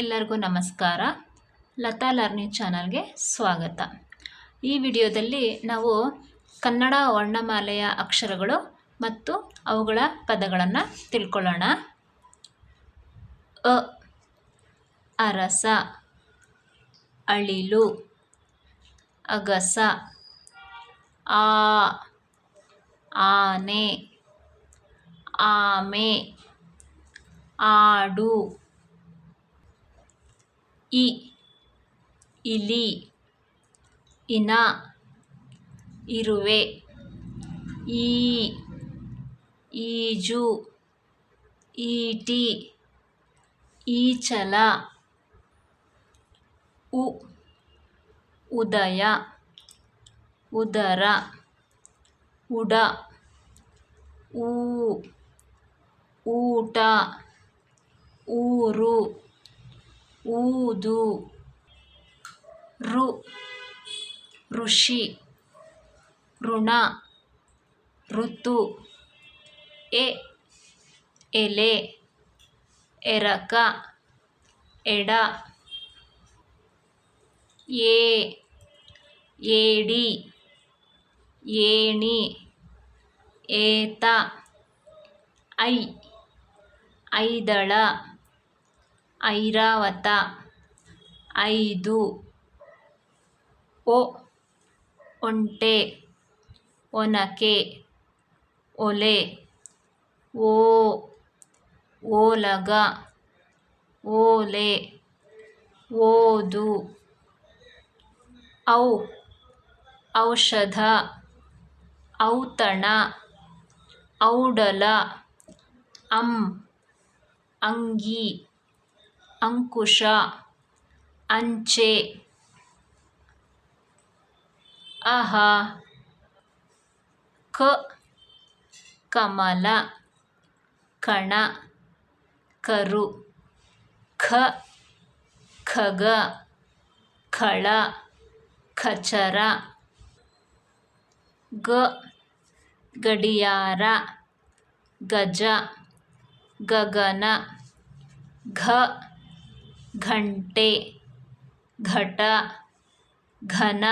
ಎಲ್ಲರಿಗೂ ನಮಸ್ಕಾರ. ಲತಾ ಲರ್ನಿಂಗ್ ಚಾನಲ್ಗೆ ಸ್ವಾಗತ. ಈ ವಿಡಿಯೋದಲ್ಲಿ ನಾವು ಕನ್ನಡ ವರ್ಣಮಾಲೆಯ ಅಕ್ಷರಗಳು ಮತ್ತು ಅವುಗಳ ಪದಗಳನ್ನು ತಿಳ್ಕೊಳ್ಳೋಣ. ಅ, ಅರಸ, ಅಳಿಲು, ಅಗಸ, ಆ, ಆನೆ, ಆಮೆ, ಆಡು. ಇ, ಇಲಿ, ಇನ, ಇರುವೆ, ಈ, ಈಜು, ಈಟಿ, ಈಚಲ, ಉ, ಉದಯ, ಉದರ, ಉಡ, ಊ, ಊಟ, ಊರು. ಊದು. ರು. ಋಷಿ. ಋಣ. ಋತು. ಎ. ಎಲೆ. ಎರಕ. ಎಡ. ಏ ಏಡಿ. ಏಣಿ. ಏತ. ಐ. ಐದಳ. ಐರಾವತ. ಐದು. ಒ ಒಂಟೆ ಒನಕೆ. ಒಲೆ. ಓ. ಓಲಗ. ಓಲೆ. ಓದು. ಔ. ಔಷಧ. ಔತಣ. ಔಡಲ. ಅಂ. ಅಂಗಿ. ಅಂಕುಶ, ಅಂಚೆ, ಅಹ, ಕ, ಕಮಲ, ಕಣ, ಕರು, ಖ, ಖಗ, ಖಳ, ಖಚರ, ಗ, ಗಡಿಯಾರ, ಗಜ, ಗಗನ, ಘ ಘಂಟೆ ಘಟ ಘನ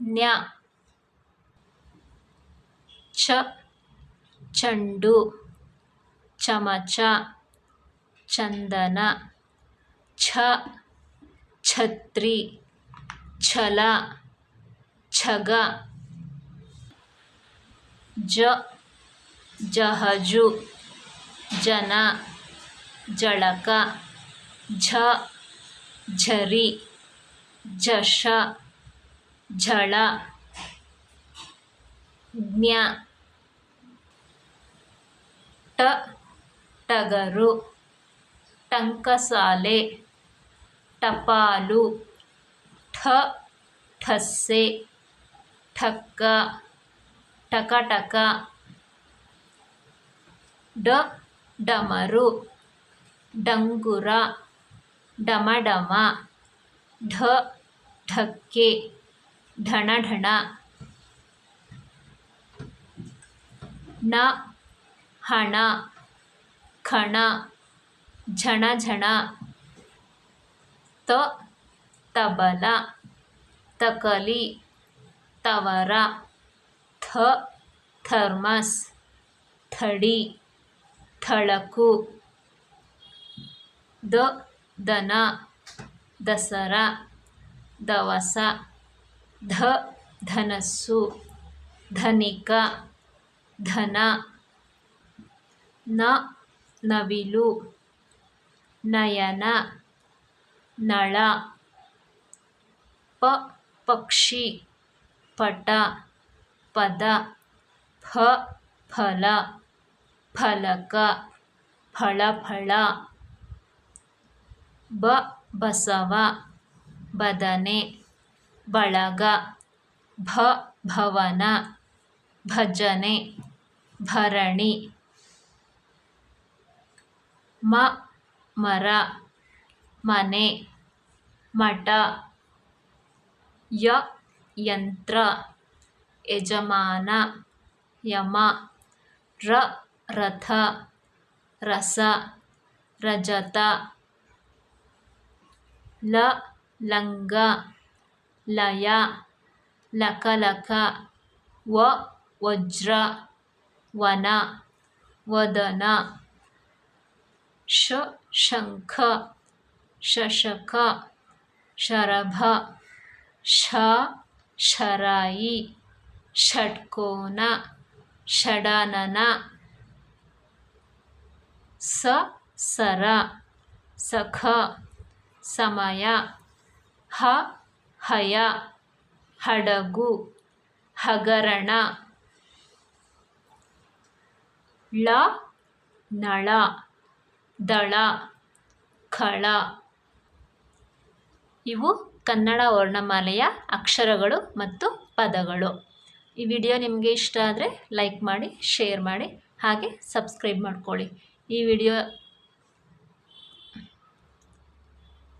ನ್ಯ ಚ ಚೆಂಡು ಚಮಚ ಚಂದನ ಛ ಛತ್ರಿ ಛಲ ಛಗ ಜ ಜಹಜು ಜನ ಜಳಕ, ಝ, ಝರಿ ಝಷ ಝಳ, ಜ್ಞ, ಟ, ಟಗರು, ಟಂಕಸಾಲೆ, ಟಪಾಲು, ಠ, ಠಸ್ಸೆ, ಠಕ್ಕ ಟಕಟಕ ಡ, ಡಮರು. ಡಂಗುರ, ಡಮಡಮ, ಢ, ಢಕ್ಕೆ, ಢಣಢಣ ನ ಹಣ, ಖಣ, ಝಣಝಣ, ತ, ತಬಲ, ತಕಲಿ, ತವರ, ಥ, ಥರ್ಮಸ್, ಥಡಿ, ಥಳಕು. ದ, ದನ, ದಸರ, ದವಸ, ಧ, ಧನಸ್ಸು, ಧನಿಕ, ಧನ, ನ, ನವಿಲು, ನಯನ, ನಳ, ಪ, ಪಕ್ಷಿ, ಪಟ, ಪದ ಫ ಫಲ, ಫಲಕ, ಫಳಫಳ ಬ, ಬಸವ, ಬದನೆ, ಬಳಗ, ಭ, ಭವನ, ಭಜನೆ, ಭರಣಿ, ಮ, ಮರ, ಮನೆ, ಮಠ, ಯ, ಯಂತ್ರ, ಯಜಮಾನ, ಯಮ, ರ, ರಥ, ರಸ, ರಜತ ಲ, ಲಂಗ, ಲಯ, ಲಕಲಕ, ವ, ವಜ್ರ, ವನ, ವದನ, ಶ, ಶಂಖ, ಶಶಕ, ಶರಭ, ಶ, ಶರಾಯಿ, ಷಟ್ಕೋನ, ಷಡಾನನ, ಸ, ಸರ, ಸಖ ಸಮಯ. ಹ, ಹಯ, ಹಡಗು, ಹಗರಣ. ಳ, ನಳ, ದಳ, ಖಳ. ಇವು ಕನ್ನಡ ವರ್ಣಮಾಲೆಯ ಅಕ್ಷರಗಳು ಮತ್ತು ಪದಗಳು. ಈ ವಿಡಿಯೋ ನಿಮಗೆ ಇಷ್ಟ ಆದರೆ ಲೈಕ್ ಮಾಡಿ, ಶೇರ್ ಮಾಡಿ, ಹಾಗೆ ಸಬ್ಸ್ಕ್ರೈಬ್ ಮಾಡ್ಕೊಳ್ಳಿ. ಈ ವಿಡಿಯೋ